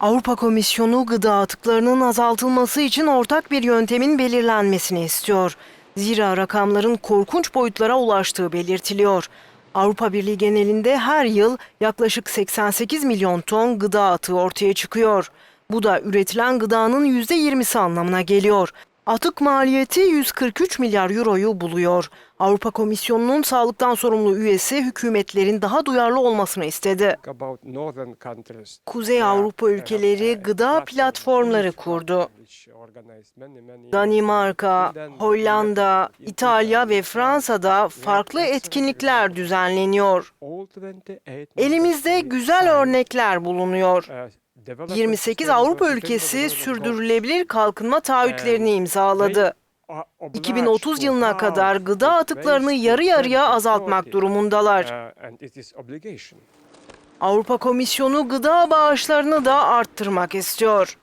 Avrupa Komisyonu gıda atıklarının azaltılması için ortak bir yöntemin belirlenmesini istiyor. Zira rakamların korkunç boyutlara ulaştığı belirtiliyor. Avrupa Birliği genelinde her yıl yaklaşık 88 milyon ton gıda atığı ortaya çıkıyor. Bu da üretilen gıdanın %20'si anlamına geliyor. Atık maliyeti 143 milyar euroyu buluyor. Avrupa Komisyonu'nun sağlıktan sorumlu üyesi hükümetlerin daha duyarlı olmasını istedi. Kuzey Avrupa ülkeleri gıda platformları kurdu. Danimarka, Hollanda, İtalya ve Fransa'da farklı etkinlikler düzenleniyor. Elimizde güzel örnekler bulunuyor. 28 Avrupa ülkesi sürdürülebilir kalkınma taahhütlerini imzaladı. 2030 yılına kadar gıda atıklarını yarı yarıya azaltmak durumundalar. Avrupa Komisyonu gıda bağışlarını da arttırmak istiyor.